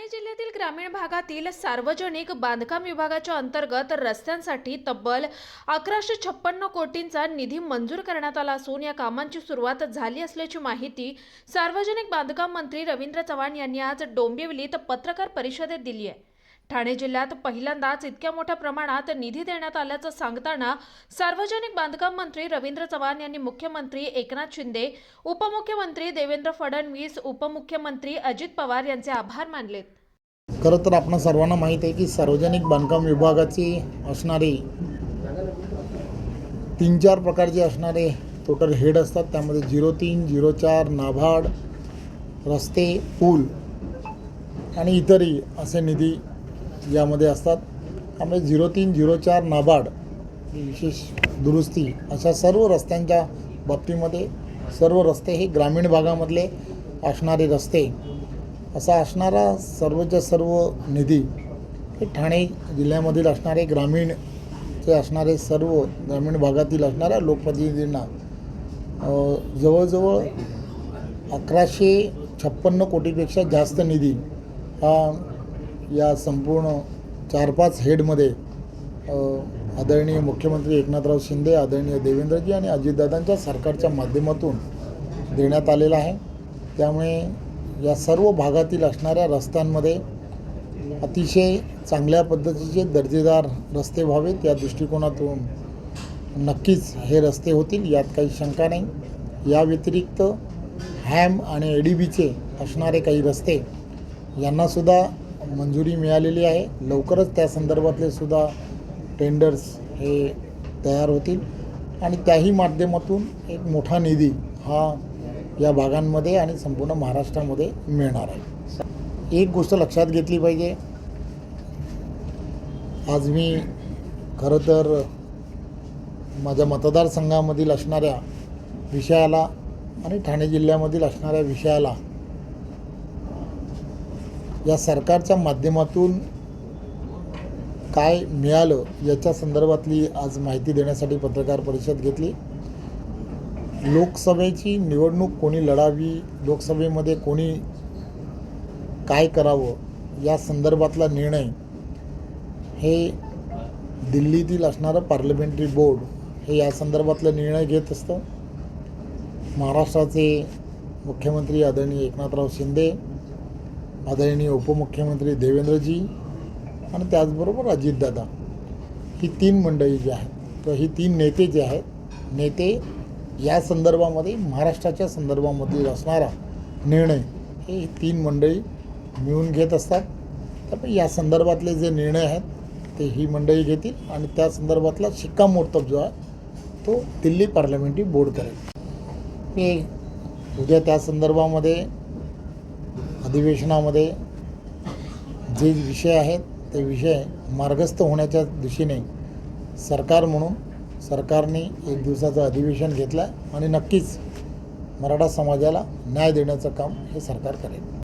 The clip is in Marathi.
ठाणे जिल्ह्यातील ग्रामीण भागातील सार्वजनिक बांधकाम विभागाच्या अंतर्गत रस्त्यांसाठी तब्बल अकराशे छप्पन्न कोटींचा निधी मंजूर करण्यात आला असून या कामांची सुरुवात झाली असल्याची माहिती सार्वजनिक बांधकाम मंत्री रवींद्र चव्हाण यांनी आज डोंबिवलीत पत्रकार परिषदेत दिली आहे. ठाणे जिल्ह्यात पहिल्यांदाच इतक्या मोठ्या प्रमाणात निधी देण्यात आल्याचं सांगताना सार्वजनिक बांधकाम मंत्री रवींद्र चव्हाण यांनी मुख्यमंत्री एकनाथ शिंदे उपमुख्यमंत्री देवेंद्र फडणवीस उपमुख्यमंत्री अजित पवार यांचे आभार मानलेत. खरं तर आपण सर्वांना माहीत आहे की सार्वजनिक बांधकाम विभागाची असणारी तीन चार प्रकारचे असणारे टोटल हेड असतात. त्यामध्ये झिरो तीन झिरो चार नाभाड रस्ते पूल आणि इतरही असे निधी यामध्ये असतात. त्यामुळे झिरो तीन झिरो चार नाबार्ड विशेष दुरुस्ती अशा सर्व रस्त्यांच्या बाबतीमध्ये सर्व रस्ते हे ग्रामीण भागामधले असणारे रस्ते. असा असणारा सर्वच्या सर्व निधी हे ठाणे जिल्ह्यामधील असणारे ग्रामीणचे असणारे सर्व ग्रामीण भागातील असणाऱ्या लोकप्रतिनिधींना जवळजवळ अकराशे छप्पन्न कोटीपेक्षा जास्त निधी हा या संपूर्ण चार पाच हेडमध्ये आदरणीय मुख्यमंत्री एकनाथराव शिंदे आदरणीय देवेंद्रजी आणि अजितदादांच्या सरकारच्या माध्यमातून देण्यात आलेला आहे. त्यामुळे या सर्व भागातील असणाऱ्या रस्त्यांमध्ये अतिशय चांगल्या पद्धतीचे दर्जेदार रस्ते व्हावेत. या दृष्टिकोनातून नक्कीच हे रस्ते होतील यात काही शंका नाही. या व्यतिरिक्त हॅम आणि ए डी बीचे असणारे काही रस्ते यांनासुद्धा मंजुरी मिळालेली आहे. लवकरच त्या संदर्भातले सुद्धा टेंडर्स हे तयार होतील. आणि त्याही माध्यमातून एक मोठा निधी हा या भागांमध्ये आणि संपूर्ण महाराष्ट्रामध्ये मिळणार आहे. एक गोष्ट लक्षात घेतली पाहिजे. आज मी खरं तर माझ्या मतदारसंघामधील असणाऱ्या विषयाला आणि ठाणे जिल्ह्यामधील असणाऱ्या विषयाला या सरकारच्या माध्यमातून काय मिळालं याच्या संदर्भातली आज माहिती देण्यासाठी पत्रकार परिषद घेतली. लोकसभेची निवडणूक कोणी लढावी लोकसभेमध्ये कोणी काय करावं या संदर्भातला निर्णय हे दिल्लीतील असणारं पार्लमेंटरी बोर्ड हे या संदर्भातला निर्णय घेत असतं. महाराष्ट्राचे मुख्यमंत्री आदरणीय एकनाथराव शिंदे आदरणीय उपमुख्यमंत्री देवेंद्रजी आणि त्याचबरोबर अजितदादा. ही तीन मंडळी जी आहेत तर ही तीन नेते जे आहेत नेते या संदर्भामध्ये महाराष्ट्राच्या संदर्भामधील असणारा निर्णय हे तीन मंडळी मिळून घेत असतात. त्यामुळे या संदर्भातले जे निर्णय आहेत ते ही मंडळी घेतील आणि त्या संदर्भातला शिक्कामोर्तब जो आहे तो दिल्ली पार्लमेंटरी बोर्ड करेल. मी उद्या त्या संदर्भामध्ये अधिवेशनामध्ये जे विषय आहेत ते विषय मार्गस्थ होण्याच्या दिशेने सरकार म्हणून सरकारने एक दिवसाचं अधिवेशन घेतलं आहे आणि नक्कीच मराठा समाजाला न्याय देण्याचं काम हे सरकार करेल.